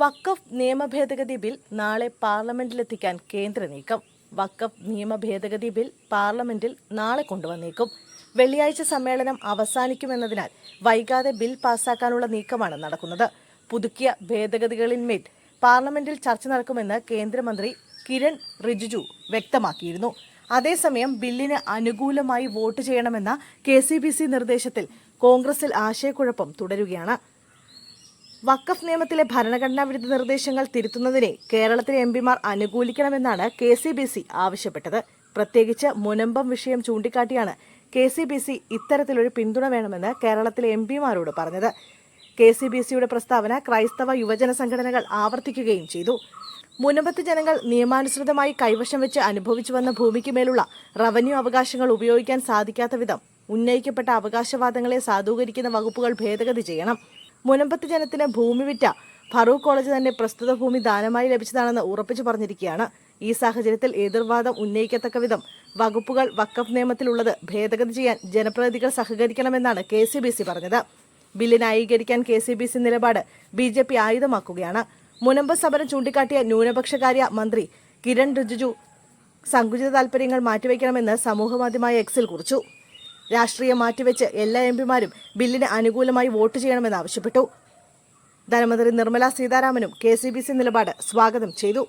വഖഫ് നിയമ ഭേദഗതി ബിൽ നാളെ പാർലമെന്റിലെത്തിക്കാൻ കേന്ദ്ര നീക്കം. വക്കഫ് നിയമ ഭേദഗതി ബിൽ പാർലമെന്റിൽ നാളെ കൊണ്ടുവന്നേക്കും. വെള്ളിയാഴ്ച സമ്മേളനം അവസാനിക്കുമെന്നതിനാൽ വൈകാതെ ബിൽ പാസാക്കാനുള്ള നീക്കമാണ് നടക്കുന്നത്. പുതുക്കിയ ഭേദഗതികളിന്മേൽ പാർലമെന്റിൽ ചർച്ച നടക്കുമെന്ന് കേന്ദ്രമന്ത്രി കിരൺ റിജിജു വ്യക്തമാക്കിയിരുന്നു. അതേസമയം ബില്ലിന് അനുകൂലമായി വോട്ട് ചെയ്യണമെന്ന കെ നിർദ്ദേശത്തിൽ കോൺഗ്രസിൽ ആശയക്കുഴപ്പം തുടരുകയാണ്. വഖഫ് നിയമത്തിലെ ഭരണഘടനാ വിരുദ്ധ നിർദ്ദേശങ്ങൾ തിരുത്തുന്നതിനെ കേരളത്തിലെ എം പിമാർ അനുകൂലിക്കണമെന്നാണ് കെ സി ബി സി ആവശ്യപ്പെട്ടത്. പ്രത്യേകിച്ച് മുനമ്പം വിഷയം ചൂണ്ടിക്കാട്ടിയാണ് കെ സി ബി സി ഇത്തരത്തിലൊരു പിന്തുണ വേണമെന്ന് കേരളത്തിലെ എം പിമാരോട് പറഞ്ഞത്. കെ സി ബി സിയുടെ പ്രസ്താവന ക്രൈസ്തവ യുവജന സംഘടനകൾ ആവർത്തിക്കുകയും ചെയ്തു. മുനമ്പത്ത് ജനങ്ങൾ നിയമാനുസൃതമായി കൈവശം വെച്ച് അനുഭവിച്ചു വന്ന ഭൂമിക്ക് മേലുള്ള റവന്യൂ അവകാശങ്ങൾ ഉപയോഗിക്കാൻ സാധിക്കാത്ത വിധം ഉന്നയിക്കപ്പെട്ട അവകാശവാദങ്ങളെ സാധൂകരിക്കുന്ന വകുപ്പുകൾ ഭേദഗതി ചെയ്യണം. മുനമ്പത്ത് ജനത്തിന് ഭൂമി വിറ്റ ഫറൂഖ് കോളേജ് തന്നെ പ്രസ്തുത ഭൂമി ദാനമായി ലഭിച്ചതാണെന്ന് ഉറപ്പിച്ചു പറഞ്ഞിരിക്കുകയാണ്. ഈ സാഹചര്യത്തിൽ എതിർവാദം ഉന്നയിക്കത്തക്ക വിധം വകുപ്പുകൾ വക്കഫ് നിയമത്തിലുള്ളത് ഭേദഗതി ചെയ്യാൻ ജനപ്രതിനിധികൾ സഹകരിക്കണമെന്നാണ് കെ സി ബി സി പറഞ്ഞത്. ബില്ല് ന്യായീകരിക്കാൻ കെ സി ബി സി നിലപാട് ബി ജെ പി ആയുധമാക്കുകയാണ്. മുനമ്പ് സമരം ചൂണ്ടിക്കാട്ടിയ ന്യൂനപക്ഷകാര്യ മന്ത്രി കിരൺ റിജിജു സങ്കുചിത താൽപര്യങ്ങൾ മാറ്റിവെക്കണമെന്ന് സമൂഹമാധ്യമമായ എക്സിൽ കുറിച്ചു. രാഷ്ട്രീയം മാറ്റിവെച്ച് എല്ലാ എംപിമാരും ബില്ലിന് അനുകൂലമായി വോട്ട് ചെയ്യണമെന്ന് ആവശ്യപ്പെട്ടു. ധനമന്ത്രി നിർമ്മല സീതാരാമനും കെ സി ബി സി നിലപാട് സ്വാഗതം ചെയ്തു.